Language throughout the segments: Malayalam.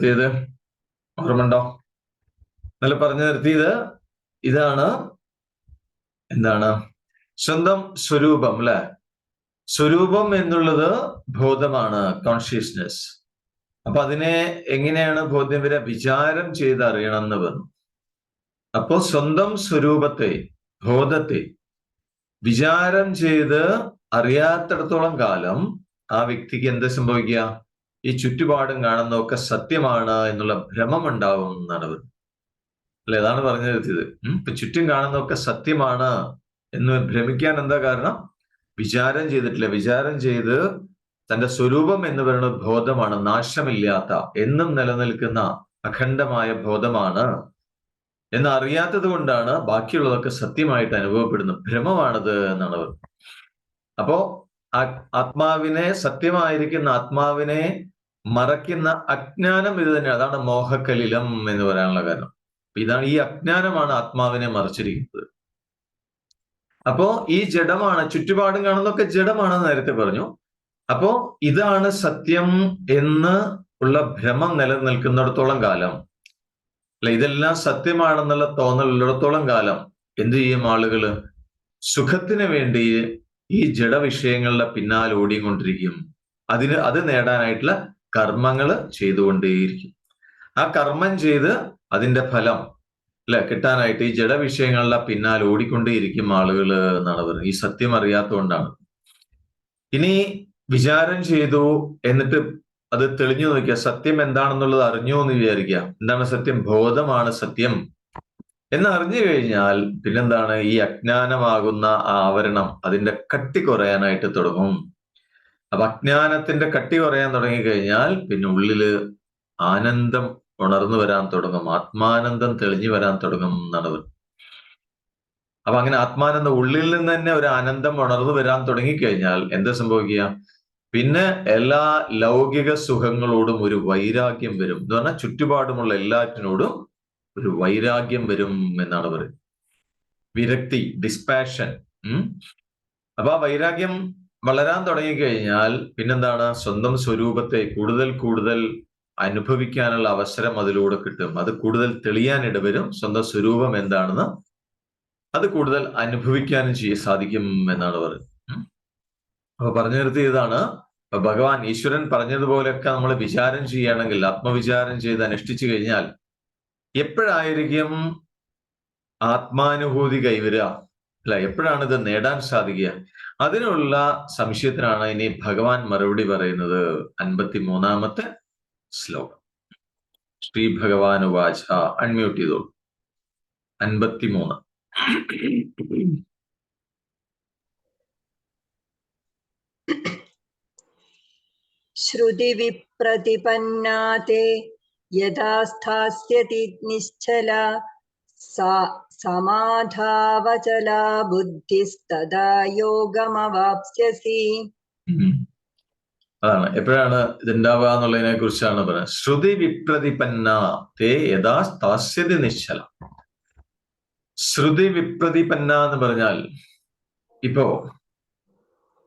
നിർത്തിയത് ഓർമ്മണ്ടോ നല്ല പറഞ്ഞു നിർത്തിയത് ഇതാണ് എന്താണ്? സ്വന്തം സ്വരൂപം അല്ലെ? സ്വരൂപം എന്നുള്ളത് ബോധമാണ് കോൺഷ്യസ്നെസ് അപ്പൊ അതിനെ എങ്ങനെയാണ് ബോധ്യം വരെ വിചാരം ചെയ്ത് അറിയണം എന്ന് വന്നു. അപ്പോ സ്വന്തം സ്വരൂപത്തെ ബോധത്തെ വിചാരം ചെയ്ത് അറിയാത്തിടത്തോളം കാലം ആ വ്യക്തിക്ക് എന്താ സംഭവിക്കുക? ഈ ചുറ്റുപാടും കാണുന്നതൊക്കെ സത്യമാണ് എന്നുള്ള ഭ്രമം ഉണ്ടാവും എന്നാണ് അവർ അല്ലെ? അതാണ് പറഞ്ഞു നിർത്തിയത് ഉം? ഇപ്പൊ ചുറ്റും കാണുന്നതൊക്കെ സത്യമാണ് എന്ന് ഭ്രമിക്കാൻ എന്താ കാരണം? വിചാരം ചെയ്തിട്ടില്ല. വിചാരം ചെയ്ത് തന്റെ സ്വരൂപം എന്ന് പറയുന്ന ബോധമാണ്. നാശമില്ലാത്ത എന്നും നിലനിൽക്കുന്ന അഖണ്ഡമായ ബോധമാണ്. എന്ന് അറിയാത്തത് കൊണ്ടാണ് ബാക്കിയുള്ളതൊക്കെ സത്യമായിട്ട് അനുഭവപ്പെടുന്നത് ഭ്രമമാണത് എന്നാണ് അവർ അപ്പോ ആത്മാവിനെ സത്യമായിരിക്കുന്ന ആത്മാവിനെ മറയ്ക്കുന്ന അജ്ഞാനം ഇത് തന്നെയാണ്. അതാണ് മോഹക്കലിലം എന്ന് പറയാനുള്ള കാരണം. ഇതാണ് ഈ അജ്ഞാനമാണ് ആത്മാവിനെ മറച്ചിരിക്കുന്നത്. അപ്പോ ഈ ജഡമാണ് ചുറ്റുപാടും കാണുന്നതൊക്കെ ജഡമാണെന്ന് നേരത്തെ പറഞ്ഞു. അപ്പോ ഇതാണ് സത്യം എന്ന് ഉള്ള ഭ്രമം നിലനിൽക്കുന്നിടത്തോളം കാലം. അല്ല ഇതെല്ലാം സത്യമാണെന്നുള്ള തോന്നലുള്ളിടത്തോളം കാലം. എന്തു ചെയ്യും ആളുകൾ? സുഖത്തിന് വേണ്ടി ഈ ജഡവിഷയങ്ങളുടെ പിന്നാലെ ഓടിക്കൊണ്ടിരിക്കും. അതിന് അത് നേടാനായിട്ടുള്ള കർമ്മങ്ങൾ ചെയ്തുകൊണ്ടേയിരിക്കും. ആ കർമ്മം ചെയ്ത് അതിന്റെ ഫലം അല്ലെ കിട്ടാനായിട്ട് ഈ ജഡവിഷയങ്ങളുടെ പിന്നാലെ ഓടിക്കൊണ്ടേയിരിക്കും ആളുകൾ എന്നാണ് പറയുന്നത് ഈ സത്യം അറിയാത്തതുകൊണ്ടാണ് ഇനി വിചാരം ചെയ്തു എന്നിട്ട് അത് തെളിഞ്ഞു നോക്കിയ സത്യം എന്താണെന്നുള്ളത് അറിഞ്ഞു എന്ന് വിചാരിക്കുക. എന്താണ് സത്യം? ബോധമാണ് സത്യം. എന്ന് അറിഞ്ഞു കഴിഞ്ഞാൽ പിന്നെന്താണ്? ഈ അജ്ഞാനമാകുന്ന ആ ആവരണം അതിന്റെ കട്ടി കുറയാനായിട്ട് തുടങ്ങും. അപ്പൊ അജ്ഞാനത്തിന്റെ കട്ടി കുറയാൻ തുടങ്ങിക്കഴിഞ്ഞാൽ പിന്നെ ഉള്ളിൽ ആനന്ദം ഉണർന്നു വരാൻ തുടങ്ങും ആത്മാനന്ദം തെളിഞ്ഞു വരാൻ തുടങ്ങും എന്നാണ് അപ്പൊ അങ്ങനെ ആത്മാനന്ദം ഉള്ളിൽ നിന്ന് തന്നെ ഒരു ആനന്ദം ഉണർന്നു വരാൻ തുടങ്ങിക്കഴിഞ്ഞാൽ എന്താ സംഭവിക്കുക? പിന്നെ എല്ലാ ലൗകിക സുഖങ്ങളോടും ഒരു വൈരാഗ്യം വരും. എന്ന് പറഞ്ഞാൽ ചുറ്റുപാടുമുള്ള എല്ലാറ്റിനോടും ഒരു വൈരാഗ്യം വരും എന്നാണ് പറയുന്നത്. വിരക്തി ഡിസ്പാഷൻ അപ്പൊ ആ വൈരാഗ്യം വളരാൻ തുടങ്ങിക്കഴിഞ്ഞാൽ പിന്നെന്താണ്? സ്വന്തം സ്വരൂപത്തെ കൂടുതൽ കൂടുതൽ അനുഭവിക്കാനുള്ള അവസരം അതിലൂടെ കിട്ടും. അത് കൂടുതൽ തെളിയാൻ ഇടവരും. സ്വന്തം സ്വരൂപം എന്താണെന്ന് അത് കൂടുതൽ അനുഭവിക്കാനും ചെയ്യ സാധിക്കും എന്നാണ് പറയുന്നത്. അപ്പൊ പറഞ്ഞു നിർത്തിയതാണ് ഭഗവാൻ ഈശ്വരൻ പറഞ്ഞതുപോലെയൊക്കെ നമ്മൾ വിചാരം ചെയ്യുകയാണെങ്കിൽ ആത്മവിചാരം ചെയ്ത് അനുഷ്ഠിച്ചു കഴിഞ്ഞാൽ എപ്പോഴായിരിക്കും ആത്മാനുഭൂതി കൈവരിക? അല്ല എപ്പോഴാണ് ഇത് നേടാൻ സാധിക്കുക? അതിനുള്ള സംശയത്തിനാണ് ഇനി ഭഗവാൻ മറുപടി പറയുന്നത് അൻപത്തി മൂന്നാമത്തെ ശ്ലോകം. ശ്രീ ഭഗവാൻ ഉവാച അൺമ്യൂട്ട് ചെയ്തോളൂ. അൻപത്തി മൂന്ന് ശ്രുതിവിപ്രതിപന്നാതെ യഥാ നിശ്ചല നിശ്ചല समाधावचला बुद्धिस्तदा യോഗമവാപ്സ്യസി അതാണ് എപ്പോഴാണ് ഇതുണ്ടാവുക എന്നുള്ളതിനെ കുറിച്ചാണ് പറയുന്നത് ശ്രുതി വിപ്രതിപന്ന തേ യഥാ സ്ഥാസ്യതി നിശ്ചല ശ്രുതി വിപ്രതിപന്ന എന്ന് പറഞ്ഞാൽ ഇപ്പോ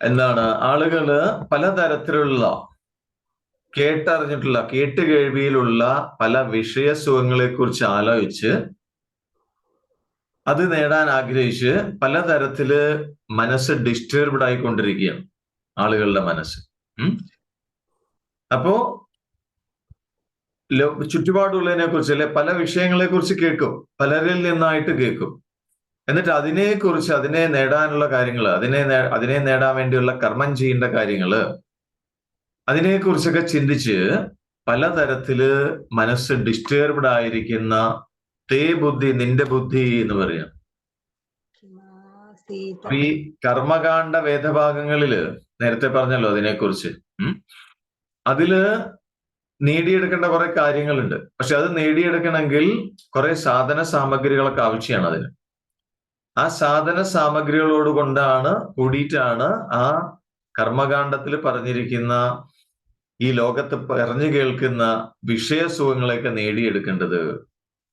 എന്താണ് ആളുകള് പലതരത്തിലുള്ള കേട്ടറിഞ്ഞിട്ടുള്ള കേട്ടുകേഴ്വിയിലുള്ള പല വിഷയസുഖങ്ങളെ കുറിച്ച് ആലോചിച്ച് അത് നേടാൻ ആഗ്രഹിച്ച് പലതരത്തിൽ മനസ്സ് ഡിസ്റ്റർബ്ഡ് ആയിക്കൊണ്ടിരിക്കുകയാണ് ആളുകളുടെ മനസ്സ്. അപ്പോ ചുറ്റുപാടുള്ളതിനെ കുറിച്ച് അല്ലെ പല വിഷയങ്ങളെ കുറിച്ച് കേൾക്കും. പലരിൽ നിന്നായിട്ട് കേൾക്കും. എന്നിട്ട് അതിനെ കുറിച്ച് അതിനെ നേടാനുള്ള കാര്യങ്ങൾ അതിനെ അതിനെ നേടാൻ വേണ്ടിയുള്ള കർമ്മം ചെയ്യേണ്ട കാര്യങ്ങൾ അതിനെ കുറിച്ചൊക്കെ ചിന്തിച്ച് പലതരത്തിൽ മനസ്സ് ഡിസ്റ്റർബ്ഡ് ആയിരിക്കുന്ന തേ ബുദ്ധി നിന്റെ ബുദ്ധി എന്ന് പറയാം. ഈ കർമ്മകാണ്ഡ വേദഭാഗങ്ങളിൽ നേരത്തെ പറഞ്ഞല്ലോ അതിനെക്കുറിച്ച് അതിൽ നേടിയെടുക്കേണ്ട കുറെ കാര്യങ്ങളുണ്ട്. പക്ഷെ അത് നേടിയെടുക്കണമെങ്കിൽ കുറെ സാധന സാമഗ്രികളൊക്കെ ആവശ്യമാണ് അതിന്. ആ സാധന സാമഗ്രികളോട് കൊണ്ടാണ് കൂടിയിട്ടാണ് ആ കർമ്മകാണ്ഡത്തിൽ പറഞ്ഞിരിക്കുന്ന ഈ ലോകത്ത് പറഞ്ഞു കേൾക്കുന്ന വിഷയസുഖങ്ങളെയൊക്കെ നേടിയെടുക്കേണ്ടത്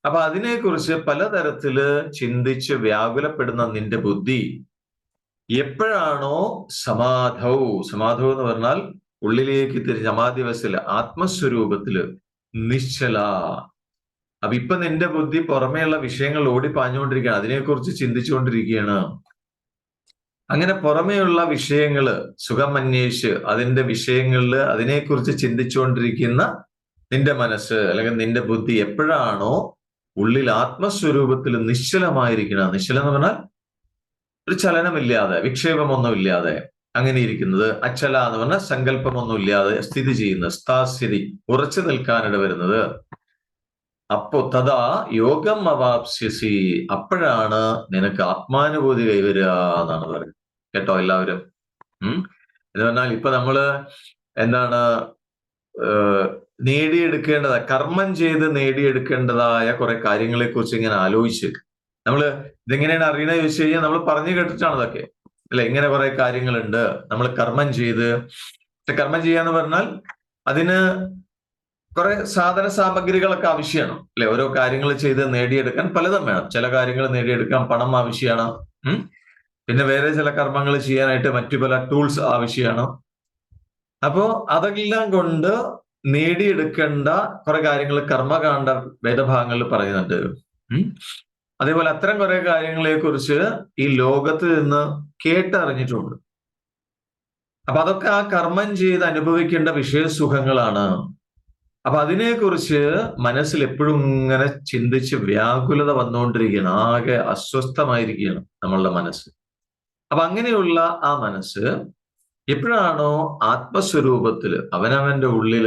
അപ്പൊ അതിനെക്കുറിച്ച് പലതരത്തിൽ ചിന്തിച്ച് വ്യാകുലപ്പെടുന്ന നിന്റെ ബുദ്ധി. എപ്പോഴാണോ സമാധൗ സമാധൗ എന്ന് പറഞ്ഞാൽ ഉള്ളിലേക്ക് തിരിഞ്ഞ സമാധിവസിൽ ആത്മസ്വരൂപത്തിൽ നിശ്ചല. അപ്പൊ ഇപ്പൊ നിന്റെ ബുദ്ധി പുറമേയുള്ള വിഷയങ്ങൾ ഓടി പാഞ്ഞുകൊണ്ടിരിക്കുകയാണ്. അതിനെക്കുറിച്ച് ചിന്തിച്ചുകൊണ്ടിരിക്കുകയാണ്. അങ്ങനെ പുറമേയുള്ള വിഷയങ്ങൾ സുഖം അന്വേഷിച്ച് അതിന്റെ വിഷയങ്ങളിൽ അതിനെക്കുറിച്ച് ചിന്തിച്ചുകൊണ്ടിരിക്കുന്ന നിന്റെ മനസ്സ് അല്ലെങ്കിൽ നിന്റെ ബുദ്ധി എപ്പോഴാണോ ഉള്ളിൽ ആത്മസ്വരൂപത്തിൽ നിശ്ചലമായിരിക്കുന്ന നിശ്ചലം എന്ന് പറഞ്ഞാൽ ഒരു ചലനമില്ലാതെ വിക്ഷേപമൊന്നുമില്ലാതെ അങ്ങനെ ഇരിക്കുന്നത് അച്ചല എന്ന് പറഞ്ഞാൽ സങ്കല്പമൊന്നുമില്ലാതെ സ്ഥിതി ചെയ്യുന്ന സ്ഥാസ്ഥിതി ഉറച്ചു നിൽക്കാനിട വരുന്നത്. അപ്പോ തഥാ യോഗം അവാപ്സ്യസി. അപ്പോഴാണ് നിനക്ക് ആത്മാനുഭൂതി കൈവരിക എന്നാണ് പറയുന്നത്. കേട്ടോ എല്ലാവരും? ഉം? എന്ന് പറഞ്ഞാൽ ഇപ്പൊ നമ്മൾ എന്താണ് നേടിയെടുക്കേണ്ടത് കർമ്മം ചെയ്ത് നേടിയെടുക്കേണ്ടതായ കുറെ കാര്യങ്ങളെ കുറിച്ച് ഇങ്ങനെ ആലോചിച്ച്. നമ്മൾ ഇതെങ്ങനെയാണ് അറിയണത് ചോദിച്ചു കഴിഞ്ഞാൽ നമ്മൾ പറഞ്ഞു കേട്ടിട്ടാണ് ഇതൊക്കെ. അല്ലെ? ഇങ്ങനെ കുറെ കാര്യങ്ങളുണ്ട്. നമ്മൾ കർമ്മം ചെയ്ത് കർമ്മം ചെയ്യാന്ന് പറഞ്ഞാൽ അതിന് കുറെ സാധന സാമഗ്രികളൊക്കെ ആവശ്യമാണ്. അല്ലെ? ഓരോ കാര്യങ്ങൾ ചെയ്ത് നേടിയെടുക്കാൻ പലതും വേണം. ചില കാര്യങ്ങൾ നേടിയെടുക്കാൻ പണം ആവശ്യമാണ്. പിന്നെ വേറെ ചില കർമ്മങ്ങൾ ചെയ്യാനായിട്ട് മറ്റു പല ടൂൾസ് ആവശ്യമാണ്. അപ്പോ അതെല്ലാം കൊണ്ട് നേടിയെടുക്കേണ്ട കുറെ കാര്യങ്ങൾ കർമ്മകാണ്ഡ വേദഭാഗങ്ങളിൽ പറയുന്നുണ്ട്. അതേപോലെ അത്തരം കുറെ കാര്യങ്ങളെ കുറിച്ച് ഈ ലോകത്ത് നിന്ന് കേട്ടറിഞ്ഞിട്ടുണ്ട്. അപ്പൊ അതൊക്കെ ആ കർമ്മം ചെയ്ത് അനുഭവിക്കേണ്ട വിഷയസുഖങ്ങളാണ് അപ്പൊ അതിനെക്കുറിച്ച് മനസ്സിൽ എപ്പോഴും ഇങ്ങനെ ചിന്തിച്ച് വ്യാകുലത വന്നുകൊണ്ടിരിക്കുകയാണ്. ആകെ അസ്വസ്ഥമായിരിക്കുകയാണ് നമ്മളുടെ മനസ്സ്. അപ്പൊ അങ്ങനെയുള്ള ആ മനസ്സ് എപ്പോഴാണോ ആത്മസ്വരൂപത്തിൽ അവനവന്റെ ഉള്ളിൽ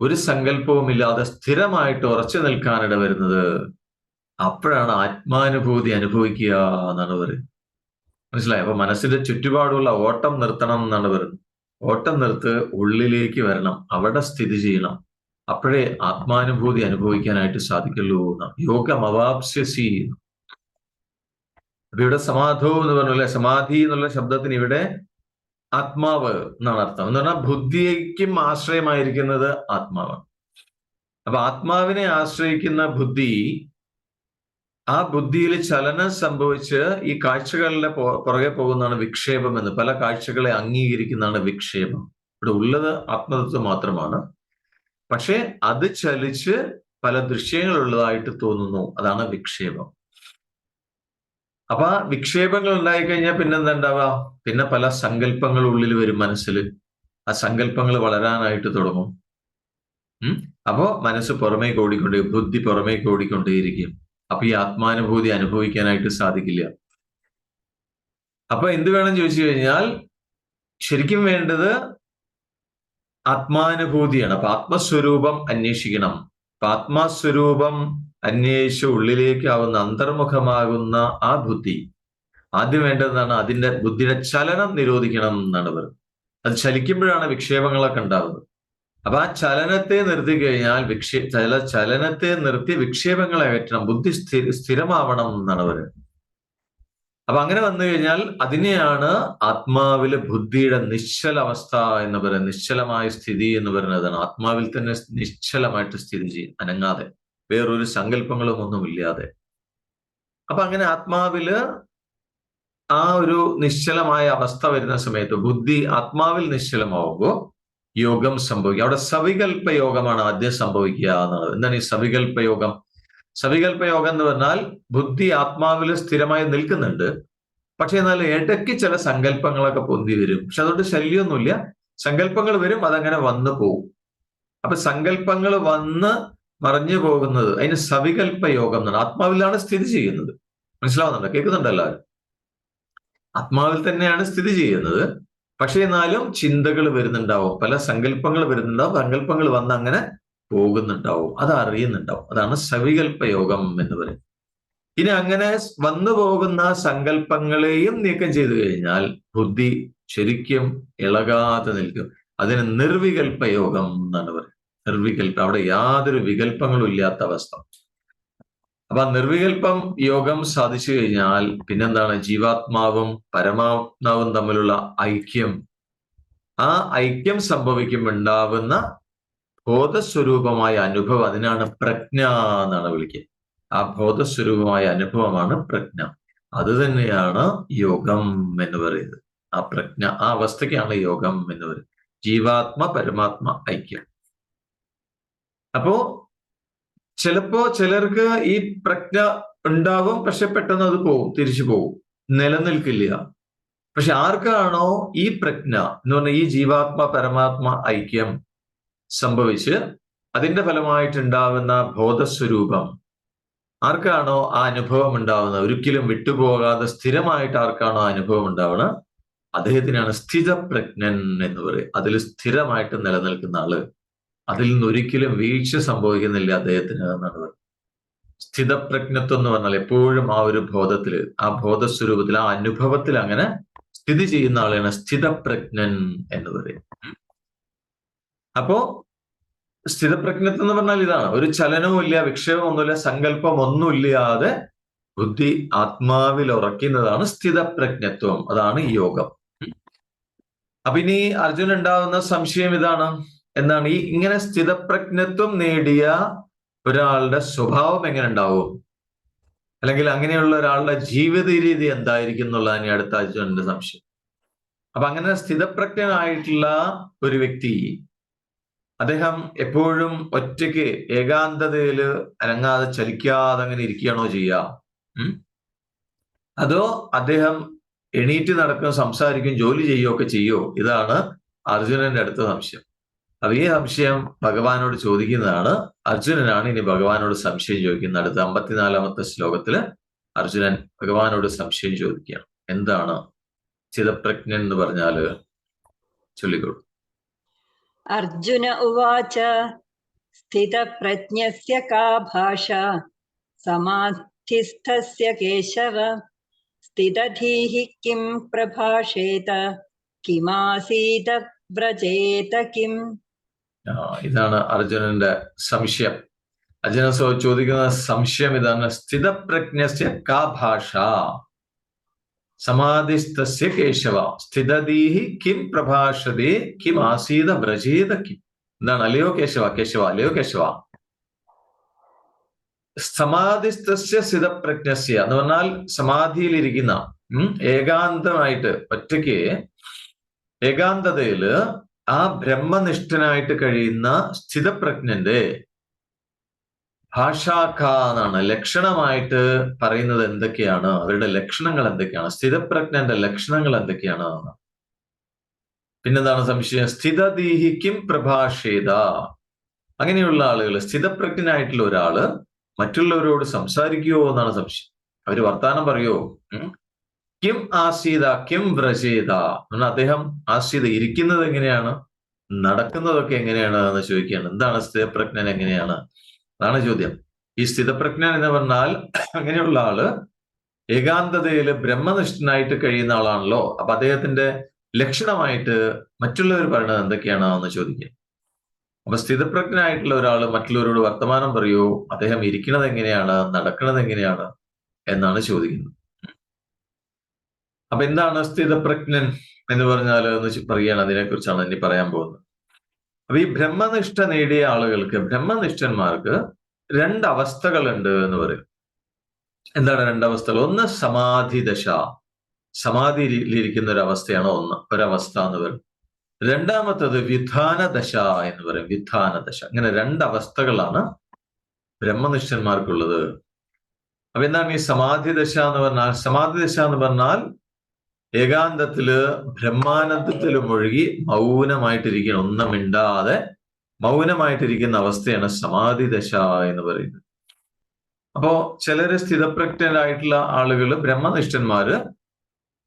ഒരു സങ്കല്പവും ഇല്ലാതെ സ്ഥിരമായിട്ട് ഉറച്ചു നിൽക്കാനിട വരുന്നത് അപ്പോഴാണ് ആത്മാനുഭൂതി അനുഭവിക്കുക എന്നാണ് പറയുന്നത്. മനസ്സിലായി? അപ്പൊ മനസ്സിന്റെ ചുറ്റുപാടുള്ള ഓട്ടം നിർത്തണം എന്നാണ് പറയുന്നത്. ഓട്ടം നിർത്ത് ഉള്ളിലേക്ക് വരണം അവിടെ സ്ഥിതി ചെയ്യണം. അപ്പോഴേ ആത്മാനുഭൂതി അനുഭവിക്കാനായിട്ട് സാധിക്കുള്ളൂ എന്നാണ്. യോഗം അവാപ്സ്യസി. അപ്പൊ ഇവിടെ സമാധോ എന്ന് പറഞ്ഞല്ലേ സമാധി എന്നുള്ള ശബ്ദത്തിന് ഇവിടെ ആത്മാവ് എന്നാണ് അർത്ഥം. എന്ന് പറഞ്ഞാൽ ബുദ്ധിക്കും ആശ്രയമായിരിക്കുന്നത് ആത്മാവ് അപ്പൊ ആത്മാവിനെ ആശ്രയിക്കുന്ന ബുദ്ധി ആ ബുദ്ധിയിൽ ചലനം സംഭവിച്ച് ഈ കാഴ്ചകളിലെ പുറകെ പോകുന്നതാണ് വിക്ഷേപം എന്ന്. പല കാഴ്ചകളെ അംഗീകരിക്കുന്നതാണ് വിക്ഷേപം. ഇവിടെ ഉള്ളത് ആത്മതത്വം മാത്രമാണ്. പക്ഷെ അത് ചലിച്ച് പല ദൃശ്യങ്ങളുള്ളതായിട്ട് തോന്നുന്നു. അതാണ് വിക്ഷേപം. അപ്പൊ ആ വിക്ഷേപങ്ങൾ ഉണ്ടായിക്കഴിഞ്ഞാൽ പിന്നെ എന്താ ഉണ്ടാവുക പിന്നെ പല സങ്കല്പങ്ങൾ ഉള്ളിൽ വരും മനസ്സിൽ ആ സങ്കല്പങ്ങൾ വളരാനായിട്ട് തുടങ്ങും. അപ്പോ മനസ്സ് പുറമേക്ക് ഓടിക്കൊണ്ടേ ബുദ്ധി പുറമേക്ക് ഓടിക്കൊണ്ടേയിരിക്കും അപ്പൊ ഈ ആത്മാനുഭൂതി അനുഭവിക്കാനായിട്ട് സാധിക്കില്ല. അപ്പൊ എന്ത് വേണം ചോദിച്ചു കഴിഞ്ഞാൽ ശരിക്കും വേണ്ടത് ആത്മാനുഭൂതിയാണ്. അപ്പൊ ആത്മസ്വരൂപം അന്വേഷിക്കണം. അപ്പൊ ആത്മാസ്വരൂപം അന്വേഷിച്ച് ഉള്ളിലേക്കാവുന്ന അന്തർമുഖമാകുന്ന ആ ബുദ്ധി. ആദ്യം വേണ്ടതെന്നാണ് അതിന്റെ ബുദ്ധിയുടെ ചലനം നിരോധിക്കണം എന്നാണ് പറയുന്നത് അത് ചലിക്കുമ്പോഴാണ് വിക്ഷേപങ്ങളൊക്കെ ഉണ്ടാകുന്നത് അപ്പൊ ആ ചലനത്തെ നിർത്തി കഴിഞ്ഞാൽ വിക്ഷേ ചല ചലനത്തെ നിർത്തി വിക്ഷേപങ്ങളെ അകറ്റണം ബുദ്ധി സ്ഥിര സ്ഥിരമാവണം എന്നാണ് പറയുന്നത്. അപ്പൊ അങ്ങനെ വന്നു കഴിഞ്ഞാൽ അതിനെയാണ് ആത്മാവിലെ ബുദ്ധിയുടെ നിശ്ചല അവസ്ഥ എന്ന് പറയുന്നത് നിശ്ചലമായ സ്ഥിതി എന്ന് പറയുന്നതാണ് ആത്മാവിൽ തന്നെ നിശ്ചലമായിട്ട് സ്ഥിതി ചെയ്യും അനങ്ങാതെ. വേറൊരു സങ്കല്പങ്ങളും ഒന്നുമില്ലാതെ അപ്പൊ അങ്ങനെ ആത്മാവിൽ ആ ഒരു നിശ്ചലമായ അവസ്ഥ വരുന്ന സമയത്ത് ബുദ്ധി ആത്മാവിൽ നിശ്ചലമാവുമ്പോൾ യോഗം സംഭവിക്കുക അവിടെ സവികൽപ്പ യോഗമാണ് ആദ്യം സംഭവിക്കുക എന്നുള്ളത്. എന്താണ് ഈ സവികൽപ്പ യോഗം സവികൽപ്പ യോഗം എന്ന് പറഞ്ഞാൽ ബുദ്ധി ആത്മാവിൽ സ്ഥിരമായി നിൽക്കുന്നുണ്ട്. പക്ഷെ എന്നാൽ ഇടയ്ക്ക് ചില സങ്കല്പങ്ങളൊക്കെ പൊന്തി വരും. പക്ഷെ അതുകൊണ്ട് ശല്യമൊന്നുമില്ല സങ്കല്പങ്ങൾ വരും അതങ്ങനെ വന്നു പോവും. അപ്പൊ സങ്കല്പങ്ങൾ വന്ന് മറഞ്ഞു പോകുന്നത്. അതിന് സവികൽപ്പ യോഗം എന്നാണ്. ആത്മാവിലാണ് സ്ഥിതി ചെയ്യുന്നത്. മനസ്സിലാവുന്നുണ്ടോ? കേൾക്കുന്നുണ്ട് എല്ലാവരും? ആത്മാവിൽ തന്നെയാണ് സ്ഥിതി ചെയ്യുന്നത്. പക്ഷെ എന്നാലും ചിന്തകൾ വരുന്നുണ്ടാവും. പല സങ്കല്പങ്ങൾ വരുന്നുണ്ടാവും. സങ്കല്പങ്ങൾ വന്ന് അങ്ങനെ പോകുന്നുണ്ടാവും. അത് അറിയുന്നുണ്ടാവും. അതാണ് സവികൽപ്പ യോഗം എന്ന് പറയും ഇനി അങ്ങനെ വന്നു പോകുന്ന സങ്കല്പങ്ങളെയും നീക്കം ചെയ്തു കഴിഞ്ഞാൽ ബുദ്ധി ശരിക്കും ഇളകാതെ നിൽക്കും. അതിന് നിർവികൽപ്പ യോഗം എന്നാണ് പറയുന്നത്. നിർവികൽപ്പം അവിടെ യാതൊരു വികല്പങ്ങളും ഇല്ലാത്ത അവസ്ഥ. അപ്പൊ ആ നിർവികൽപ്പം യോഗം സാധിച്ചു കഴിഞ്ഞാൽ പിന്നെന്താണ്? ജീവാത്മാവും പരമാത്മാവും തമ്മിലുള്ള ഐക്യം. ആ ഐക്യം സംഭവിക്കുമുണ്ടാവുന്ന ബോധസ്വരൂപമായ അനുഭവം അതിനാണ് പ്രജ്ഞ എന്നാണ് വിളിക്കുക. ആ ബോധസ്വരൂപമായ അനുഭവമാണ് പ്രജ്ഞ. അത് തന്നെയാണ് യോഗം എന്ന് പറയുന്നത്. ആ പ്രജ്ഞ ആ അവസ്ഥയ്ക്കാണ് യോഗം എന്ന് പറയുന്നത്. ജീവാത്മ പരമാത്മ ഐക്യം. അപ്പോ ചിലപ്പോ ചിലർക്ക് ഈ പ്രജ്ഞ ഉണ്ടാവും പക്ഷെ പെട്ടെന്ന് അത് പോവും തിരിച്ചു പോവും നിലനിൽക്കില്ല. പക്ഷെ ആർക്കാണോ ഈ പ്രജ്ഞ എന്ന് പറഞ്ഞ ഈ ജീവാത്മ പരമാത്മ ഐക്യം സംഭവിച്ച് അതിന്റെ ഫലമായിട്ടുണ്ടാവുന്ന ബോധസ്വരൂപം ആർക്കാണോ ആ അനുഭവം ഉണ്ടാവുന്നത്? ഒരിക്കലും വിട്ടുപോകാതെ സ്ഥിരമായിട്ട് ആർക്കാണോ ആ അനുഭവം ഉണ്ടാവുന്നത് അദ്ദേഹത്തിനാണ് സ്ഥിതപ്രജ്ഞൻ എന്ന് പറയും അതിൽ സ്ഥിരമായിട്ട് നിലനിൽക്കുന്ന ആൾ അതിൽ നിന്ന് ഒരിക്കലും വീഴ്ച സംഭവിക്കുന്നില്ല അദ്ദേഹത്തിന് എന്നുള്ളത്. സ്ഥിതപ്രജ്ഞത്വം എന്ന് പറഞ്ഞാൽ എപ്പോഴും ആ ഒരു ബോധത്തിൽ ആ ബോധസ്വരൂപത്തിൽ ആ അനുഭവത്തിൽ അങ്ങനെ സ്ഥിതി ചെയ്യുന്ന ആളെയാണ് സ്ഥിതപ്രജ്ഞൻ എന്ന് പറയും. അപ്പോ സ്ഥിതപ്രജ്ഞത്വം എന്ന് പറഞ്ഞാൽ ഇതാണ്. ഒരു ചലനവും ഇല്ല വിക്ഷേപം സങ്കല്പം ഒന്നുമില്ലാതെ ബുദ്ധി ആത്മാവിൽ ഉറക്കുന്നതാണ് സ്ഥിതപ്രജ്ഞത്വം. അതാണ് യോഗം. അപ്പൊ ഇനി അർജുൻ ഉണ്ടാകുന്ന സംശയം ഇതാണ്. എന്താണ് ഈ ഇങ്ങനെ സ്ഥിതപ്രജ്ഞത്വം നേടിയ ഒരാളുടെ സ്വഭാവം എങ്ങനെ ഉണ്ടാവും? അല്ലെങ്കിൽ അങ്ങനെയുള്ള ഒരാളുടെ ജീവിത രീതി എന്തായിരിക്കും എന്നുള്ളതാണ് അടുത്ത എന്റെ സംശയം. അപ്പൊ അങ്ങനെ സ്ഥിതപ്രജ്ഞനായിട്ടുള്ള ഒരു വ്യക്തി അദ്ദേഹം എപ്പോഴും ഒറ്റയ്ക്ക് ഏകാന്തതയിൽ അനങ്ങാതെ ചലിക്കാതെ അങ്ങനെ ഇരിക്കുകയാണോ ചെയ്യുക? അതോ അദ്ദേഹം എണീറ്റ് നടക്കും സംസാരിക്കും ജോലി ചെയ്യുകയൊക്കെ ചെയ്യോ ഇതാണ് അർജുനന്റെ അടുത്ത സംശയം. അപ്പൊ ഈ സംശയം ഭഗവാനോട് ചോദിക്കുന്നതാണ്. അർജുനനാണ് ഇനി ഭഗവാനോട് സംശയം ചോദിക്കുന്നത്. അടുത്ത അമ്പത്തിനാലാമത്തെ ശ്ലോകത്തിൽ അർജുനൻ ഭഗവാനോട് സംശയം ചോദിക്കുകയാണ്. എന്താണ് ചിതപ്രജ്ഞൻ എന്ന് പറഞ്ഞാൽ? ചൊല്ലിക്കൊള്ളു അർജുന ഉവാച സ്ഥിതപ്രജ്ഞസ്യ കാ ഭാഷ സമാധിസ്ഥസ്യ കേശവ സ്ഥിതധീഹി കിം പ്രഭാഷേത കിമാസീത വ്രജേത കിം? ഇതാണ് അർജുനന്റെ സംശയം. അർജുന ചോദിക്കുന്ന സംശയം ഇതാണ് സ്ഥിതപ്രജ്ഞസ്യ കാ ഭാഷ? സമാധിസ്ഥസ്യ കേശവ? സ്ഥിതദീഹി കിം പ്രഭാഷതേ? കിം ആസീത വ്രജീത കിം? എന്താണ് അല്ലയോ കേശവ? കേശവ? അല്ലയോ കേശവ? സമാധിസ്ഥസ്യ സ്ഥിതപ്രജ്ഞസ്യ എന്ന് പറഞ്ഞാൽ സമാധിയിലിരിക്കുന്ന ഏകാന്തമായിട്ട് ഒറ്റയ്ക്ക് ഏകാന്തതയിൽ ആ ബ്രഹ്മനിഷ്ഠനായിട്ട് കഴിയുന്ന സ്ഥിതപ്രജ്ഞന്റെ ഭാഷാഖ എന്നാണ്. ലക്ഷണമായിട്ട് പറയുന്നത് എന്തൊക്കെയാണ്? അവരുടെ ലക്ഷണങ്ങൾ എന്തൊക്കെയാണ്? സ്ഥിതപ്രജ്ഞന്റെ ലക്ഷണങ്ങൾ എന്തൊക്കെയാണ്? പിന്നെന്താണ് സംശയം? സ്ഥിതദീഹിക്കും പ്രഭാഷേത. അങ്ങനെയുള്ള ആളുകൾ സ്ഥിതപ്രജ്ഞനായിട്ടുള്ള ഒരാൾ മറ്റുള്ളവരോട് സംസാരിക്കുവോ എന്നാണ് സംശയം. അവർ വർത്താനം പറയുവോ ഉം? കിം ആസീത കിം വ്രജേത അദ്ദേഹം ആസീത ഇരിക്കുന്നത് എങ്ങനെയാണ്? നടക്കുന്നതൊക്കെ എങ്ങനെയാണ് എന്ന് ചോദിക്കുകയാണ്. എന്താണ് സ്ഥിതപ്രജ്ഞൻ എങ്ങനെയാണ്? അതാണ് ചോദ്യം. ഈ സ്ഥിതപ്രജ്ഞൻ എന്ന് പറഞ്ഞാൽ അങ്ങനെയുള്ള ആൾ ഏകാന്തതയിൽ ബ്രഹ്മനിഷ്ഠനായിട്ട് കഴിയുന്ന ആളാണല്ലോ. അപ്പൊ അദ്ദേഹത്തിന്റെ ലക്ഷണമായിട്ട് മറ്റുള്ളവർ പറയുന്നത് എന്തൊക്കെയാണ് എന്ന് ചോദിക്കുക അപ്പൊ സ്ഥിതപ്രജ്ഞനായിട്ടുള്ള ഒരാൾ മറ്റുള്ളവരോട് വർത്തമാനം പറയൂ അദ്ദേഹം ഇരിക്കുന്നത് എങ്ങനെയാണ് നടക്കുന്നത് എങ്ങനെയാണ് എന്നാണ് ചോദിക്കുന്നത്. അപ്പൊ എന്താണ് സ്ഥിതപ്രജ്ഞൻ എന്ന് പറഞ്ഞാൽ എന്ന് പറയുകയാണ് അതിനെക്കുറിച്ചാണ് ഇനി പറയാൻ പോകുന്നത്. അപ്പൊ ഈ ബ്രഹ്മനിഷ്ഠ നേടിയ ആളുകൾക്ക് ബ്രഹ്മനിഷ്ഠന്മാർക്ക് രണ്ട് അവസ്ഥകളുണ്ട് എന്ന് പറയും. എന്താണ് രണ്ടവസ്ഥകൾ ഒന്ന് സമാധി ദശ. സമാധിയിലിരിക്കുന്ന ഒരു അവസ്ഥയാണ് ഒന്ന് ഒരവസ്ഥ എന്ന് പറയും. രണ്ടാമത്തത് വിധാന ദശ എന്ന് പറയും. വിധാന ദശ. ഇങ്ങനെ രണ്ടവസ്ഥകളാണ് ബ്രഹ്മനിഷ്ഠന്മാർക്കുള്ളത്. അപ്പൊ എന്താണ് ഈ സമാധി ദശ എന്ന് പറഞ്ഞാൽ സമാധി ദശ എന്ന് പറഞ്ഞാൽ ഏകാന്തത്തിൽ ബ്രഹ്മാനന്ദത്തിൽ മുഴുകി മൗനമായിട്ടിരിക്കണം ഒന്നും മിണ്ടാതെ മൗനമായിട്ടിരിക്കുന്ന അവസ്ഥയാണ് സമാധി ദശ എന്ന് പറയുന്നത്. അപ്പോ ചിലര് സ്ഥിതപ്രജ്ഞരായിട്ടുള്ള ആളുകൾ ബ്രഹ്മനിഷ്ഠന്മാര്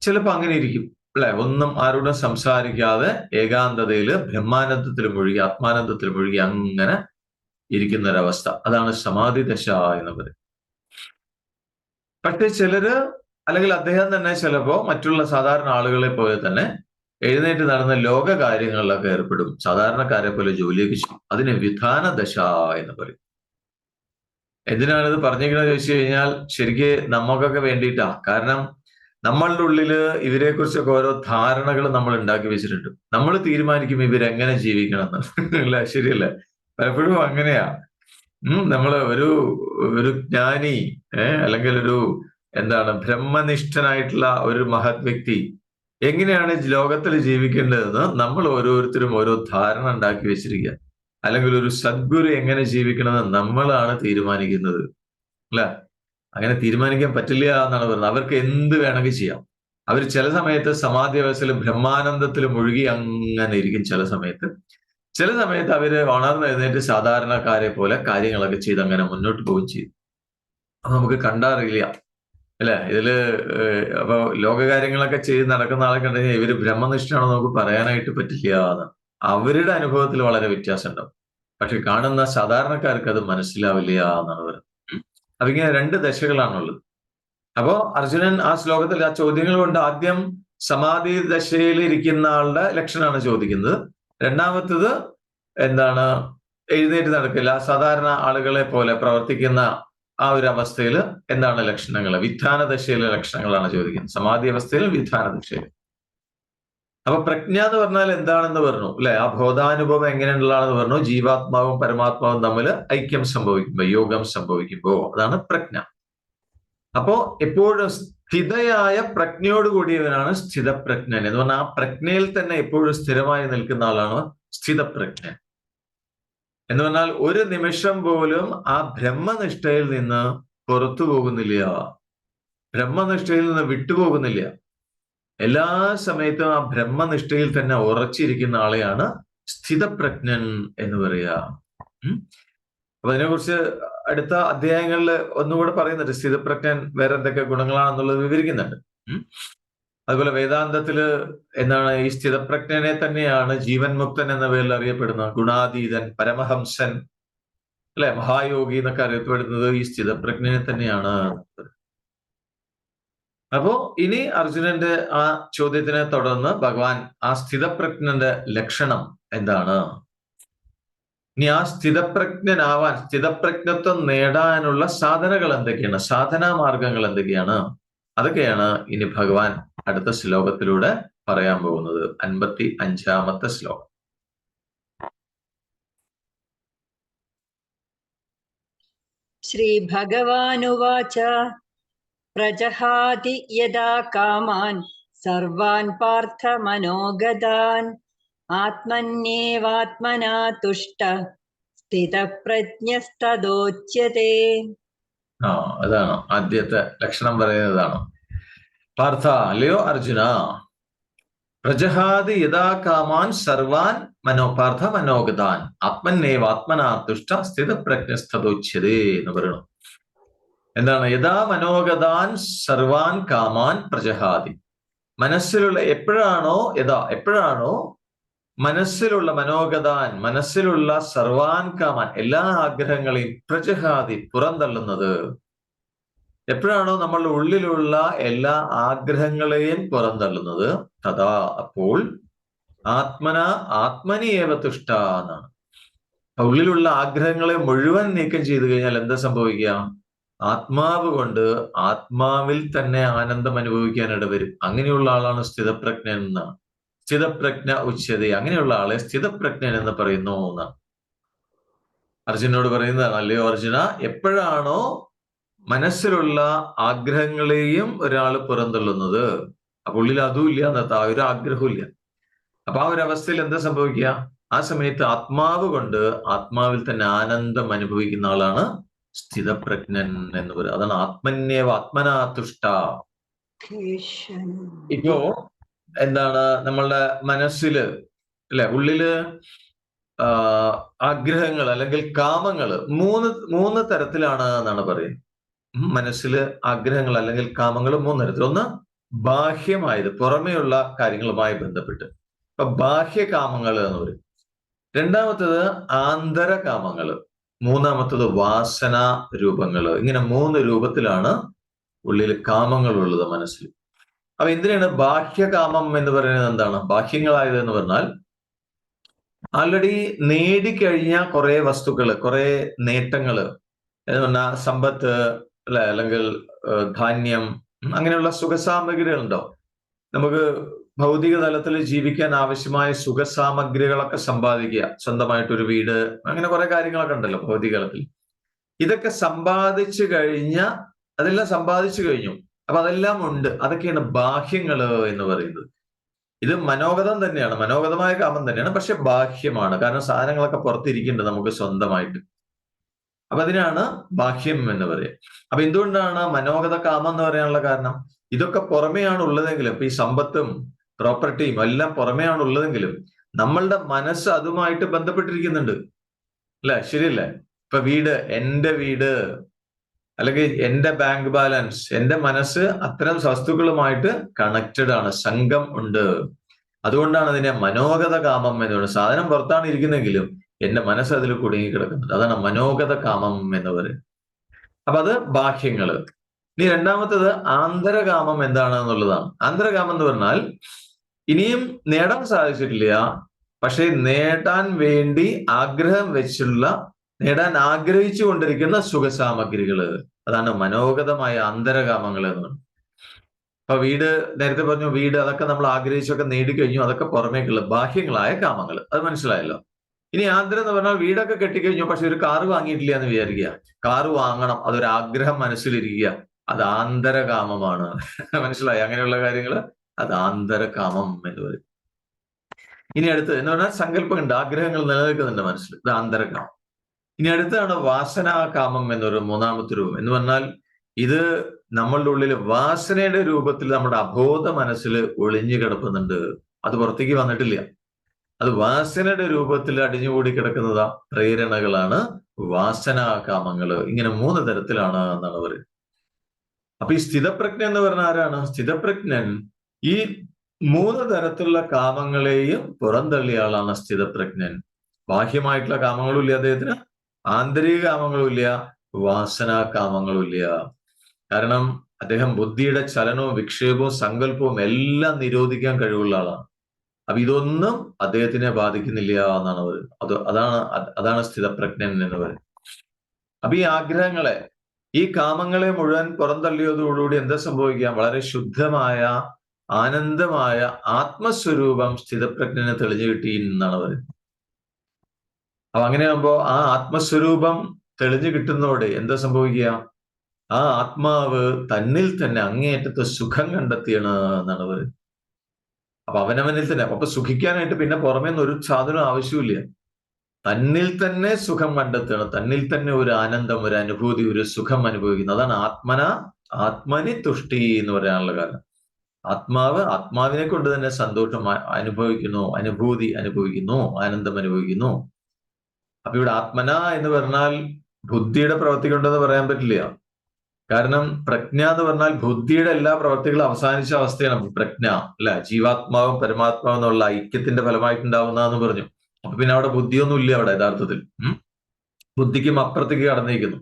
ചിലപ്പോ അങ്ങനെ ഇരിക്കും അല്ലെ? ഒന്നും ആരോടും സംസാരിക്കാതെ ഏകാന്തതയിൽ ബ്രഹ്മാനന്ദത്തിൽ മുഴുകി ആത്മാനന്ദത്തിൽ മുഴുകി അങ്ങനെ ഇരിക്കുന്ന ഒരവസ്ഥ അതാണ് സമാധി ദശ എന്ന് പറയുന്നത്. പക്ഷെ ചിലര് അല്ലെങ്കിൽ അദ്ദേഹം തന്നെ ചിലപ്പോ മറ്റുള്ള സാധാരണ ആളുകളെ പോലെ തന്നെ എഴുന്നേറ്റ് നടന്ന ലോക കാര്യങ്ങളിലൊക്കെ ഏർപ്പെടും. സാധാരണക്കാരെ പോലെ ജോലിയൊക്കെ ചെയ്യും. അതിന് വിധാന ദശ എന്ന് പറയും. എന്തിനാണിത് പറഞ്ഞിരിക്കുന്നത് ചോദിച്ചു കഴിഞ്ഞാൽ ശരിക്ക് നമുക്കൊക്കെ വേണ്ടിയിട്ടാ. കാരണം നമ്മളുടെ ഉള്ളിൽ ഇവരെ കുറിച്ചൊക്കെ ഓരോ ധാരണകൾ നമ്മൾ ഉണ്ടാക്കി വെച്ചിട്ടുണ്ട്. നമ്മൾ തീരുമാനിക്കും ഇവരെങ്ങനെ ജീവിക്കണം എന്ന് അല്ല ശരിയല്ല? പലപ്പോഴും അങ്ങനെയാ. ഉം നമ്മൾ ഒരു ഒരു ജ്ഞാനി ഏഹ് അല്ലെങ്കിൽ ഒരു എന്താണ് ബ്രഹ്മനിഷ്ഠനായിട്ടുള്ള ഒരു മഹത് വ്യക്തി എങ്ങനെയാണ് ലോകത്തിൽ ജീവിക്കേണ്ടതെന്ന് നമ്മൾ ഓരോരുത്തരും ഓരോ ധാരണ ഉണ്ടാക്കി വെച്ചിരിക്കുക. അല്ലെങ്കിൽ ഒരു സദ്ഗുരു എങ്ങനെ ജീവിക്കണമെന്ന് നമ്മളാണ് തീരുമാനിക്കുന്നത്. അല്ല അങ്ങനെ തീരുമാനിക്കാൻ പറ്റില്ല എന്നാണ് പറയുന്നത്. അവർക്ക് എന്ത് വേണമെങ്കിൽ ചെയ്യാം. അവർ ചില സമയത്ത് സമാധി അവസ്ഥയിൽ ബ്രഹ്മാനന്ദത്തിൽ മുഴുകി അങ്ങനെ ഇരിക്കും ചില സമയത്ത്. ചില സമയത്ത് അവർ ഉണർന്ന് എഴുന്നേറ്റ് സാധാരണക്കാരെ പോലെ കാര്യങ്ങളൊക്കെ ചെയ്ത് അങ്ങനെ മുന്നോട്ട് പോവുകയും ചെയ്യും. അത് നമുക്ക് കണ്ടറിയില്ല. അല്ലെ? ഇതിൽ അപ്പൊ ലോകകാര്യങ്ങളൊക്കെ ചെയ്ത് നടക്കുന്ന ആളെ കണ്ടുകഴിഞ്ഞാൽ ഇവർ ബ്രഹ്മനിഷ്ഠാണെന്ന് നമുക്ക് പറയാനായിട്ട് പറ്റില്ല അവരുടെ അനുഭവത്തിൽ വളരെ വ്യത്യാസം ഉണ്ടാവും പക്ഷെ കാണുന്ന സാധാരണക്കാർക്ക് അത് മനസ്സിലാവില്ല എന്നാണ് പറയുന്നത്. അപ്പൊ ഇങ്ങനെ രണ്ട് ദശകളാണുള്ളത്. അപ്പോ അർജുനൻ ആ ശ്ലോകത്തിൽ ആ ചോദ്യങ്ങൾ കൊണ്ട് ആദ്യം സമാധി ദശയിൽ ഇരിക്കുന്ന ആളുടെ ലക്ഷണമാണ് ചോദിക്കുന്നത്. രണ്ടാമത്തത് എന്താണ്? എഴുന്നേറ്റ് നടക്കില്ല. സാധാരണ ആളുകളെ പോലെ പ്രവർത്തിക്കുന്ന ആ ഒരു അവസ്ഥയിൽ എന്താണ് ലക്ഷണങ്ങൾ? വിധാന ദശയിലെ ലക്ഷണങ്ങളാണ് ചോദിക്കുന്നത്. സമാധി അവസ്ഥയിൽ വിധാന ദശയിൽ അപ്പൊ പ്രജ്ഞ എന്ന് പറഞ്ഞാൽ എന്താണെന്ന് പറഞ്ഞു? അല്ലെ? ആ ബോധാനുഭവം എങ്ങനെയുള്ളതാണെന്ന് പറഞ്ഞു. ജീവാത്മാവും പരമാത്മാവും തമ്മിൽ ഐക്യം സംഭവിക്കുമ്പോ യോഗം സംഭവിക്കുമ്പോ അതാണ് പ്രജ്ഞ. അപ്പോ എപ്പോഴും സ്ഥിതയായ പ്രജ്ഞയോട് കൂടിയവനാണ് സ്ഥിതപ്രജ്ഞൻ എന്ന് പറഞ്ഞാൽ ആ പ്രജ്ഞയിൽ തന്നെ എപ്പോഴും സ്ഥിരമായി നിൽക്കുന്ന ആളാണ് സ്ഥിതപ്രജ്ഞൻ. എന്ന് പറഞ്ഞാൽ ഒരു നിമിഷം പോലും ആ ബ്രഹ്മനിഷ്ഠയിൽ നിന്ന് പുറത്തു പോകുന്നില്ല. ബ്രഹ്മനിഷ്ഠയിൽ നിന്ന് വിട്ടുപോകുന്നില്ല എല്ലാ സമയത്തും ആ ബ്രഹ്മനിഷ്ഠയിൽ തന്നെ ഉറച്ചിരിക്കുന്ന ആളെയാണ് സ്ഥിതപ്രജ്ഞൻ എന്ന് പറയുക. അപ്പൊ അതിനെക്കുറിച്ച് അടുത്ത അധ്യായങ്ങളിൽ ഒന്നുകൂടെ പറയുന്നുണ്ട്. സ്ഥിതപ്രജ്ഞൻ വേറെ എന്തൊക്കെ ഗുണങ്ങളാണെന്നുള്ളത് വിവരിക്കുന്നുണ്ട്. അതുപോലെ വേദാന്തത്തിൽ എന്താണ് ഈ സ്ഥിതപ്രജ്ഞനെ തന്നെയാണ് ജീവൻ മുക്തൻ എന്ന പേരിൽ അറിയപ്പെടുന്നത് ഗുണാതീതൻ പരമഹംസൻ അല്ലെ? മഹായോഗി എന്നൊക്കെ അറിയപ്പെടുന്നത് ഈ സ്ഥിതപ്രജ്ഞനെ തന്നെയാണ്. അപ്പോ ഇനി അർജുനന്റെ ആ ചോദ്യത്തിനെ തുടർന്ന് ഭഗവാൻ ആ സ്ഥിതപ്രജ്ഞന്റെ ലക്ഷണം എന്താണ്? ഇനി ആ സ്ഥിതപ്രജ്ഞനാവാൻ സ്ഥിതപ്രജ്ഞത്വം നേടാനുള്ള സാധനകൾ എന്തൊക്കെയാണ്? സാധനാ മാർഗങ്ങൾ എന്തൊക്കെയാണ്? അതൊക്കെയാണ് ഇനി ഭഗവാൻ അടുത്ത ശ്ലോകത്തിലൂടെ പറയാൻ പോകുന്നത്. അൻപത്തി അഞ്ചാമത്തെ ശ്ലോകം. ശ്രീ ഭഗവാനുവാച പ്രജഹാതി യഥാ കാമാൻ സർവാൻ പാർത്ഥ മനോഗതാൻ. ആത്മന്യേവാത്മനാ തുഷ്ട സ്ഥിതപ്രജ്ഞസ്തോച്യത്തെ ആ അതാണോ? ആദ്യത്തെ ലക്ഷണം പറയുന്നതാണോ? പാർത്ഥ അല്ലയോ അർജുന? പ്രജഹാദി യഥാ കാമാൻ സർവാൻ മനോ പാർത്ഥ മനോഗതാൻ. ആത്മന്നേവ ആത്മനാ തുഷ്ട സ്ഥിതപ്രജ്ഞസ്ഥതോച്യതേ എന്ന് പറയണം. എന്താണ്? യഥാ മനോഗതാൻ സർവാൻ കാമാൻ പ്രജഹാദി മനസ്സിലുള്ള എപ്പോഴാണോ യഥാ എപ്പോഴാണോ മനസ്സിലുള്ള മനോഗതാൻ മനസ്സിലുള്ള സർവാൻ കാമാൻ എല്ലാ ആഗ്രഹങ്ങളെയും പ്രജഹാതി പുറന്തള്ളുന്നത്. എപ്പോഴാണോ നമ്മളുടെ ഉള്ളിലുള്ള എല്ലാ ആഗ്രഹങ്ങളെയും പുറന്തള്ളുന്നത് തഥാ അപ്പോൾ ആത്മന ആത്മനിയേവ തുഷ്ട എന്നാണ്. ഉള്ളിലുള്ള ആഗ്രഹങ്ങളെ മുഴുവൻ നീക്കം ചെയ്തു കഴിഞ്ഞാൽ എന്താ സംഭവിക്കുക? ആത്മാവ് കൊണ്ട് ആത്മാവിൽ തന്നെ ആനന്ദം അനുഭവിക്കാൻ ഇടവരും അങ്ങനെയുള്ള ആളാണ് സ്ഥിതപ്രജ്ഞൻ എന്നാണ്. സ്ഥിതപ്രജ്ഞ ഉച്ചത. അങ്ങനെയുള്ള ആളെ സ്ഥിതപ്രജ്ഞൻ എന്ന് പറയുന്നു എന്നാണ്. അർജുനോട് പറയുന്നതാണ് അല്ലയോ അർജുന എപ്പോഴാണോ മനസ്സിലുള്ള ആഗ്രഹങ്ങളെയും ഒരാൾ പുറന്തള്ളുന്നത്? അപ്പൊ ഉള്ളിൽ അതും ഇല്ല എന്നത്ത ആ ഒരു ആഗ്രഹവും ഇല്ല. അപ്പൊ ആ ഒരു അവസ്ഥയിൽ എന്താ സംഭവിക്കുക? ആ സമയത്ത് ആത്മാവ് കൊണ്ട് ആത്മാവിൽ തന്നെ ആനന്ദം അനുഭവിക്കുന്ന ആളാണ് സ്ഥിതപ്രജ്ഞൻ എന്ന് പറയുന്നത്. അതാണ് ആത്മന്യവ ആത്മനാതുഷ്ട ഇപ്പോ എന്താണ് നമ്മളുടെ മനസ്സിൽ അല്ലെ? ഉള്ളിൽ ആഗ്രഹങ്ങൾ അല്ലെങ്കിൽ കാമങ്ങൾ മൂന്ന് മൂന്ന് തരത്തിലാണ് എന്നാണ് പറയുന്നത്. മനസ്സിൽ ആഗ്രഹങ്ങൾ അല്ലെങ്കിൽ കാമങ്ങൾ മൂന്ന് തരത്തിൽ. ഒന്ന് ബാഹ്യമായത് പുറമേയുള്ള കാര്യങ്ങളുമായി ബന്ധപ്പെട്ട്. ഇപ്പൊ ബാഹ്യകാമങ്ങൾ എന്ന് പറയും. രണ്ടാമത്തത് ആന്തര കാമങ്ങൾ മൂന്നാമത്തത് വാസന രൂപങ്ങൾ ഇങ്ങനെ മൂന്ന് രൂപത്തിലാണ് ഉള്ളിൽ കാമങ്ങൾ ഉള്ളത് മനസ്സിൽ അപ്പൊ എന്തിനാണ് ബാഹ്യകാമം എന്ന് പറയുന്നത് എന്താണ്? ബാഹ്യങ്ങളായത് എന്ന് പറഞ്ഞാൽ ആൾറെഡി നേടിക്കഴിഞ്ഞ കുറെ വസ്തുക്കൾ കുറെ നേട്ടങ്ങൾ. എന്ന് പറഞ്ഞാൽ സമ്പത്ത് അല്ലെ? അല്ലെങ്കിൽ ധാന്യം അങ്ങനെയുള്ള സുഖസാമഗ്രികൾ ഉണ്ടോ നമുക്ക് ഭൗതിക തലത്തിൽ ജീവിക്കാൻ ആവശ്യമായ സുഖസാമഗ്രികളൊക്കെ സമ്പാദിക്കുക. സ്വന്തമായിട്ടൊരു വീട് അങ്ങനെ കുറെ കാര്യങ്ങളൊക്കെ ഉണ്ടല്ലോ ഭൗതിക തലത്തിൽ. ഇതൊക്കെ സമ്പാദിച്ചു കഴിഞ്ഞ അതെല്ലാം സമ്പാദിച്ചു കഴിഞ്ഞു. അപ്പൊ അതെല്ലാം ഉണ്ട്. അതൊക്കെയാണ് ബാഹ്യങ്ങൾ എന്ന് പറയുന്നത്. ഇത് മനോഗതം തന്നെയാണ്. മനോഗതമായ കാമം തന്നെയാണ്. പക്ഷെ ബാഹ്യമാണ്. കാരണം സാധനങ്ങളൊക്കെ പുറത്തിരിക്കുന്നുണ്ട് നമുക്ക് സ്വന്തമായിട്ട്. അപ്പൊ അതിനാണ് ബാഹ്യം എന്ന് പറയുക അപ്പൊ എന്തുകൊണ്ടാണ് മനോഗത കാമം എന്ന് പറയാനുള്ള കാരണം? ഇതൊക്കെ പുറമെയാണ് ഉള്ളതെങ്കിലും ഇപ്പൊ ഈ സമ്പത്തും പ്രോപ്പർട്ടിയും എല്ലാം പുറമെയാണ് ഉള്ളതെങ്കിലും നമ്മളുടെ മനസ്സ് അതുമായിട്ട് ബന്ധപ്പെട്ടിരിക്കുന്നുണ്ട്. അല്ലെ? ശരിയല്ലേ? ഇപ്പൊ വീട് എന്റെ വീട് അല്ലെങ്കിൽ എന്റെ ബാങ്ക് ബാലൻസ് എന്റെ മനസ്സ് അത്തരം വസ്തുക്കളുമായിട്ട് കണക്റ്റഡ് ആണ് സംഘം ഉണ്ട്. അതുകൊണ്ടാണ് അതിനെ മനോഗത കാമം എന്ന് പറയുന്നത്. സാധനം പുറത്താണ് ഇരിക്കുന്നെങ്കിലും എന്റെ മനസ്സ് അതിൽ കുടുങ്ങി കിടക്കുന്നത് അതാണ് മനോഗത കാമം എന്ന് പറയുന്നത്. അപ്പൊ അത് ബാഹ്യങ്ങൾ. ഇനി രണ്ടാമത്തത് ആന്തരകാമം എന്താണ് എന്നുള്ളതാണ് ആന്തരകാമം എന്ന് പറഞ്ഞാൽ ഇനിയും നേടാൻ സാധിച്ചിട്ടില്ല പക്ഷെ നേടാൻ വേണ്ടി ആഗ്രഹം വെച്ചുള്ള നേടാൻ ആഗ്രഹിച്ചു കൊണ്ടിരിക്കുന്ന സുഖസാമഗ്രികൾ അതാണ് മനോഗതമായ അന്തരകാമങ്ങൾ എന്ന് പറഞ്ഞു അപ്പൊ വീട് നേരത്തെ പറഞ്ഞു വീട് അതൊക്കെ നമ്മൾ ആഗ്രഹിച്ചൊക്കെ നേടിക്കഴിഞ്ഞു അതൊക്കെ പുറമേക്കുള്ള ബാഹ്യങ്ങളായ കാമങ്ങൾ. അത് മനസ്സിലായല്ലോ? ഇനി ആന്തരം എന്ന് പറഞ്ഞാൽ വീടൊക്കെ കെട്ടിക്കഴിഞ്ഞു പക്ഷെ ഒരു കാറ് വാങ്ങിയിട്ടില്ല എന്ന് വിചാരിക്കുക. കാറ് വാങ്ങണം അതൊരു ആഗ്രഹം മനസ്സിലിരിക്കുക. അത് ആന്തരകാമമാണ്. മനസ്സിലായി? അങ്ങനെയുള്ള കാര്യങ്ങൾ അത് ആന്തരകാമം എന്ന് പറയും. ഇനി അടുത്ത് എന്ന് പറഞ്ഞാൽ സങ്കല്പമുണ്ട് ആഗ്രഹങ്ങൾ നിലനിൽക്കുന്നുണ്ട് മനസ്സിൽ. ഇത് ആന്തരകാമം. ഇനി അടുത്താണ് വാസനാകാമം എന്നൊരു മൂന്നാമത്തെ രൂപം. എന്ന് പറഞ്ഞാൽ ഇത് നമ്മളുടെ ഉള്ളിൽ വാസനയുടെ രൂപത്തിൽ നമ്മുടെ അബോധ മനസ്സിൽ ഒളിഞ്ഞു കിടക്കുന്നുണ്ട്. അത് പുറത്തേക്ക് വന്നിട്ടില്ല. അത് വാസനയുടെ രൂപത്തിൽ അടിഞ്ഞുകൂടി കിടക്കുന്നതാ പ്രേരണകളാണ് വാസനാകാമങ്ങൾ ഇങ്ങനെ മൂന്ന് തരത്തിലാണ് എന്നാണ് പറയുന്നത്. അപ്പൊ ഈ സ്ഥിതപ്രജ്ഞ എന്ന് പറഞ്ഞ ആരാണ്? സ്ഥിതപ്രജ്ഞൻ ഈ മൂന്ന് തരത്തിലുള്ള കാമങ്ങളെയും പുറന്തള്ളിയ ആളാണ് സ്ഥിതപ്രജ്ഞൻ. ബാഹ്യമായിട്ടുള്ള കാമങ്ങളും ഇല്ല അദ്ദേഹത്തിന്. ആന്തരിക കാമങ്ങളും ഇല്ല വാസനാകാമങ്ങളും ഇല്ല കാരണം അദ്ദേഹം ബുദ്ധിയുടെ ചലനവും വിക്ഷേപവും സങ്കല്പവും എല്ലാം നിരോധിക്കാൻ കഴിവുള്ള ആളാണ്. അപ്പൊ ഇതൊന്നും അദ്ദേഹത്തിനെ ബാധിക്കുന്നില്ല എന്നാണ് പറയുന്നത് അത് അതാണ് അതാണ് സ്ഥിതപ്രജ്ഞൻ എന്ന് പറയുന്നത്. അപ്പൊ ഈ ആഗ്രഹങ്ങളെ ഈ കാമങ്ങളെ മുഴുവൻ പുറന്തള്ളിയതോടുകൂടി എന്താ സംഭവിക്കുക? വളരെ ശുദ്ധമായ ആനന്ദമായ ആത്മസ്വരൂപം സ്ഥിതപ്രജ്ഞനെ തെളിഞ്ഞു കിട്ടി എന്നാണ് പറയുന്നത്. അപ്പൊ അങ്ങനെയാകുമ്പോ ആ ആത്മസ്വരൂപം തെളിഞ്ഞു കിട്ടുന്നതോടെ എന്താ സംഭവിക്കുക? ആ ആത്മാവ് തന്നിൽ തന്നെ അങ്ങേയറ്റത്തെ സുഖം കണ്ടെത്തിയാണ് എന്നാണ് പറയുന്നത് അപ്പൊ അവനവനിൽ തന്നെ. അപ്പൊ സുഖിക്കാനായിട്ട് പിന്നെ പുറമേ നിന്ന് ഒരു സാധനം ആവശ്യമില്ല തന്നിൽ തന്നെ സുഖം കണ്ടെത്തുകയാണ്. തന്നിൽ തന്നെ ഒരു ആനന്ദം ഒരു അനുഭൂതി ഒരു സുഖം അനുഭവിക്കുന്നു. അതാണ് ആത്മന ആത്മനി തുഷ്ടി എന്ന് പറയാനുള്ള കാരണം ആത്മാവ് ആത്മാവിനെ കൊണ്ട് തന്നെ സന്തോഷം അനുഭവിക്കുന്നു അനുഭൂതി അനുഭവിക്കുന്നു ആനന്ദം അനുഭവിക്കുന്നു. അപ്പൊ ഇവിടെ ആത്മന എന്ന് പറഞ്ഞാൽ ബുദ്ധിയുടെ പ്രവൃത്തി ഉണ്ടെന്ന് പറയാൻ പറ്റില്ല. കാരണം പ്രജ്ഞ എന്ന് പറഞ്ഞാൽ ബുദ്ധിയുടെ എല്ലാ പ്രവർത്തികളും അവസാനിച്ച അവസ്ഥയാണ് പ്രജ്ഞ അല്ല? ജീവാത്മാവും പരമാത്മാവും എന്നുള്ള ഐക്യത്തിന്റെ ഫലമായിട്ടുണ്ടാവുന്നതെന്ന് പറഞ്ഞു. അപ്പൊ പിന്നെ അവിടെ ബുദ്ധിയൊന്നും ഇല്ല അവിടെ യഥാർത്ഥത്തിൽ. ബുദ്ധിക്കും അപ്പുറത്തേക്ക് കടന്നിരിക്കുന്നു.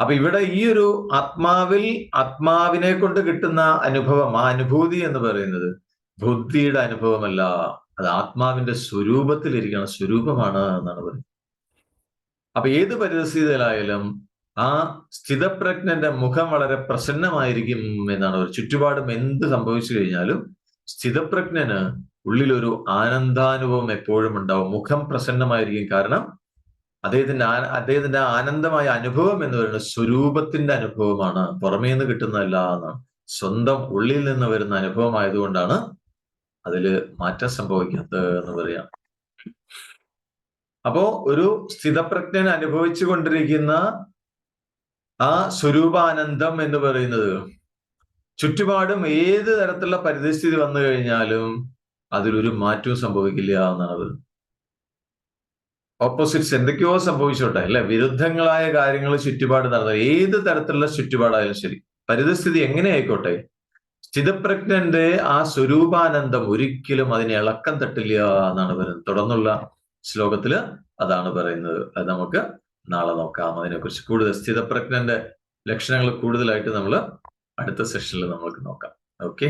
അപ്പൊ ഇവിടെ ഈ ഒരു ആത്മാവിൽ ആത്മാവിനെ കൊണ്ട് കിട്ടുന്ന അനുഭവം ആ അനുഭൂതി എന്ന് പറയുന്നത് ബുദ്ധിയുടെ അനുഭവമല്ല. അത് ആത്മാവിന്റെ സ്വരൂപത്തിലിരിക്കണം സ്വരൂപമാണ് എന്നാണ് പറയുന്നത്. അപ്പൊ ഏത് പരിതസ്ഥിതിയിലായാലും ആ സ്ഥിതപ്രജ്ഞന്റെ മുഖം വളരെ പ്രസന്നമായിരിക്കും എന്നാണ് ഒരു ചുറ്റുപാടും എന്ത് സംഭവിച്ചു കഴിഞ്ഞാലും സ്ഥിതപ്രജ്ഞന് ഉള്ളിലൊരു ആനന്ദാനുഭവം എപ്പോഴും ഉണ്ടാവും. മുഖം പ്രസന്നമായിരിക്കും കാരണം അദ്ദേഹത്തിന്റെ അദ്ദേഹത്തിന്റെ ആനന്ദമായ അനുഭവം എന്ന് പറയുന്നത് സ്വരൂപത്തിന്റെ അനുഭവമാണ്. പുറമേ നിന്ന് കിട്ടുന്നതല്ല എന്നാണ്. സ്വന്തം ഉള്ളിൽ നിന്ന് വരുന്ന അനുഭവമായതുകൊണ്ടാണ് അതിൽ മാറ്റം സംഭവിക്കാത്തത് എന്ന് പറയാം. അപ്പോ ഒരു സ്ഥിതപ്രജ്ഞൻ അനുഭവിച്ചു കൊണ്ടിരിക്കുന്ന ആ സ്വരൂപാനന്ദം എന്ന് പറയുന്നത് ചുറ്റുപാടും ഏത് തരത്തിലുള്ള പരിതസ്ഥിതി വന്നു കഴിഞ്ഞാലും അതിലൊരു മാറ്റവും സംഭവിക്കില്ല എന്നാണ് അത് ഓപ്പോസിറ്റ്സ് എന്തൊക്കെയോ സംഭവിച്ചോട്ടെ അല്ലെ? വിരുദ്ധങ്ങളായ കാര്യങ്ങൾ ചുറ്റുപാട് നടന്നത് ഏത് തരത്തിലുള്ള ചുറ്റുപാടായാലും ശരി. പരിതസ്ഥിതി എങ്ങനെ ആയിക്കോട്ടെ? സ്ഥിതപ്രജ്ഞന്റെ ആ സ്വരൂപാനന്ദം ഒരിക്കലും അതിനെ ഇളക്കം തട്ടില്ല എന്നാണ് പറയുന്നത് തുടർന്നുള്ള ശ്ലോകത്തിൽ അതാണ് പറയുന്നത്. അത് നമുക്ക് നാളെ നോക്കാം. അതിനെക്കുറിച്ച് കൂടുതൽ സ്ഥിതപ്രജ്ഞന്റെ ലക്ഷണങ്ങൾ കൂടുതലായിട്ട് നമ്മൾ അടുത്ത സെഷനിൽ നമ്മൾക്ക് നോക്കാം. ഓക്കെ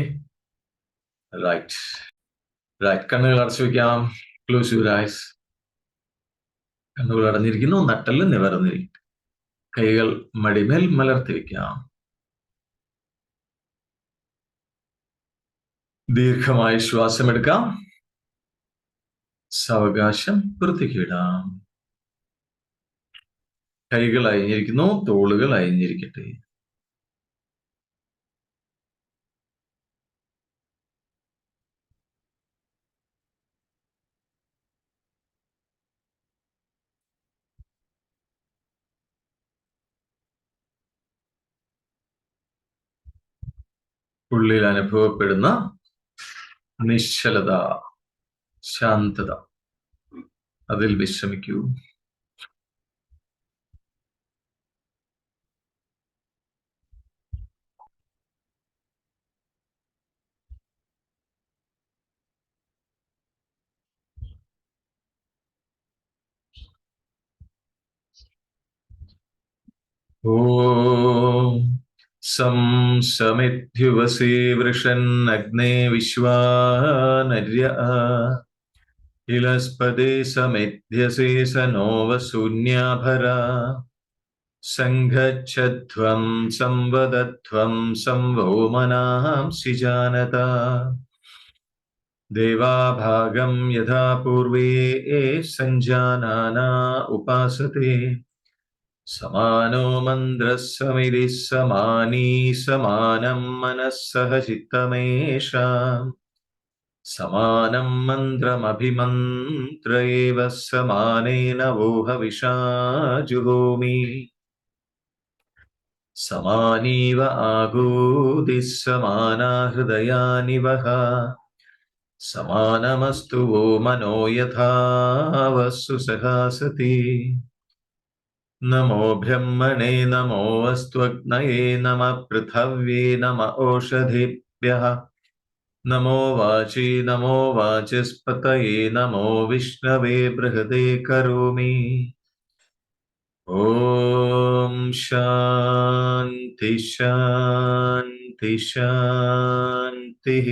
റൈറ്റ് റൈറ്റ് കണ്ണുകൾ അടച്ചു വെക്കാം. ക്ലോസ് യുവർ ഐസ് കണ്ണുകൾ അടഞ്ഞിരിക്കുന്നു നട്ടൽ നിവർന്നിരിക്കും കൈകൾ മടിമേൽ മലർത്തി വെക്കാം. ദീർഘമായി ശ്വാസം എടുക്കാം സാവകാശം വൃത്തിക്കിടാം കൈകൾ അയഞ്ഞിരിക്കുന്നു തോളുകൾ അയഞ്ഞിരിക്കട്ടെ. ഉള്ളിൽ അനുഭവപ്പെടുന്ന നിശ്ചലത. ശാന്തത അതിൽ വിശ്രമിക്കൂ ॐ सं समिद्युवसे वृषन्नग्ने विश्वानर्य इलस्पदे समिध्यसे स नो वसून्याभरा सङ्गच्छध्वं संवदध्वं संवो मनांसि जानता देवाभागं यथा पूर्वे सञ्जानाना उपासते समानो मन्द्रः समिधिः समानी समानं मनः सह चित्तमेषाम् സമാനം മന്ത്രമഭിമന്ത്രേവ സമാനേന വോഹവിഷാജുഭൂമി. സമാനീവ ആകൂതി സമാനാ ഹൃദയാനി സമാനമസ്തു വോ മനോ യഥാവസ്സു സഹാസതി നമോ ബ്രഹ്മണേ നമോ അസ്ത്വഗ്നയേ നമ പൃഥവ്യേ നമ ഓഷധിഭ്യ. नम वाचि नमो वाचस्पतये नमो विष्णवे बृहदे करोमि। ॐ शांति शांति शान्तिः।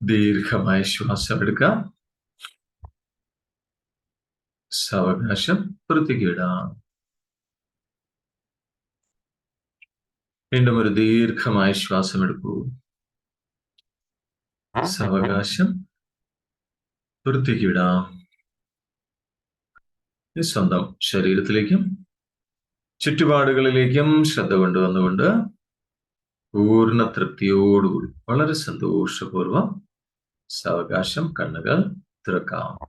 ദീർഘമായ ശ്വാസം എടുക്കാം സാവകാശം വിടാം വീണ്ടും ഒരു ദീർഘമായ ശ്വാസം എടുക്കൂ സാവകാശം വൃത്തിക്കിടാം സ്വന്തം ശരീരത്തിലേക്കും ചുറ്റുപാടുകളിലേക്കും ശ്രദ്ധ കൊണ്ടുവന്നുകൊണ്ട് പൂർണ തൃപ്തിയോടുകൂടി വളരെ സന്തോഷപൂർവം സാവകാശം കണ്ണുകൾ തുറക്കാം